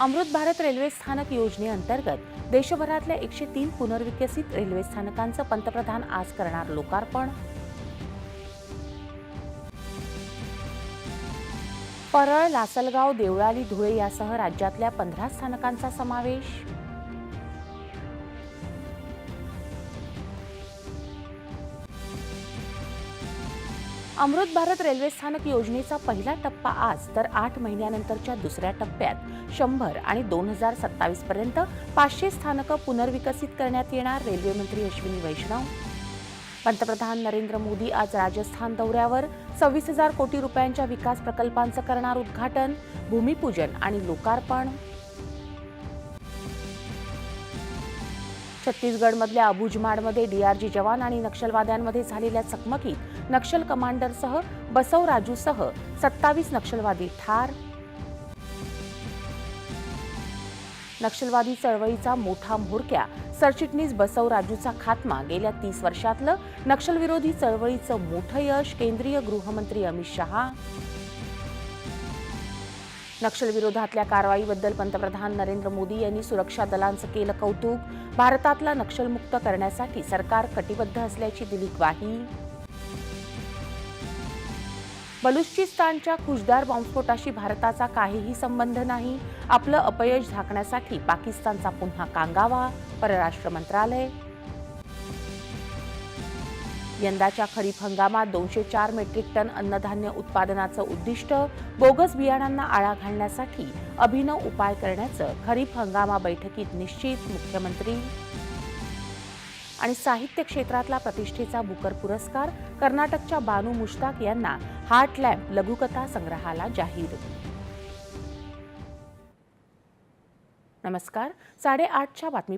Amrit Bharat railway स्थानक योजनेअंतर्गत देशभरातल्या एकशे तीन पुनर्विकसित रेल्वे स्थानकांचं पंतप्रधान आज करणार लोकार्पण. परळ लासलगाव देवळाली धुळे यासह राज्यातल्या पंधरा स्थानकांचा समावेश. अमृत भारत रेल्वे स्थानक योजनेचा पहिला टप्पा आज तर आठ महिन्यानंतरच्या दुसऱ्या टप्प्यात. शंभर आणि दोन हजार सत्तावीस पर्यंत पाचशे स्थानकं पुनर्विकसित करण्यात येणार रेल्वे मंत्री अश्विनी वैष्णव. पंतप्रधान नरेंद्र मोदी आज राजस्थान दौऱ्यावर. सव्वीस हजार कोटी रुपयांच्या विकास प्रकल्पांचं करणार उद्घाटन भूमिपूजन आणि लोकार्पण. छत्तीसगडमधल्या अबुजमाडमध्ये डीआरजी जवान आणि नक्षलवाद्यांमध्ये झालेल्या चकमकीत नक्षल कमांडरसह बसव राजूसह सत्तावीस नक्षलवादी ठार. नक्षलवादी चळवळीचा मोठा म्होरक्या सरचिटणीस बसव राजूचा खात्मा गेल्या तीस वर्षातलं. नक्षलविरोधी चळवळीचं मोठं यश केंद्रीय गृहमंत्री अमित शहा. नक्षलविरोधातल्या कारवाईबद्दल पंतप्रधान नरेंद्र मोदी यांनी सुरक्षा दलांचं केलं कौतुक. भारतातला नक्षलमुक्त करण्यासाठी सरकार कटिबद्ध असल्याची दिली ग्वाही. बलुचिस्तानच्या खुशदार बॉम्बस्फोटाशी भारताचा काहीही संबंध नाही. आपलं अपयश झाकण्यासाठी पाकिस्तानचा पुन्हा कांगावा परराष्ट्र मंत्रालय. यंदाच्या खरीप हंगामात दोनशे चार मेट्रिक टन अन्नधान्य उत्पादनाचं उद्दिष्ट बोगस बियाणांना आळा घालण्यासाठी अभिनव उपाय करण्याचं खरीप हंगामा बैठकीत निश्चित मुख्यमंत्री. आणि साहित्य क्षेत्रातला प्रतिष्ठेचा बुकर पुरस्कार कर्नाटकच्या बानू मुश्ताक यांना हार्ट लॅम्प लघुकथा संग्रहाला जाहीर. नमस्कार साडेआठच्या बातमीपत्र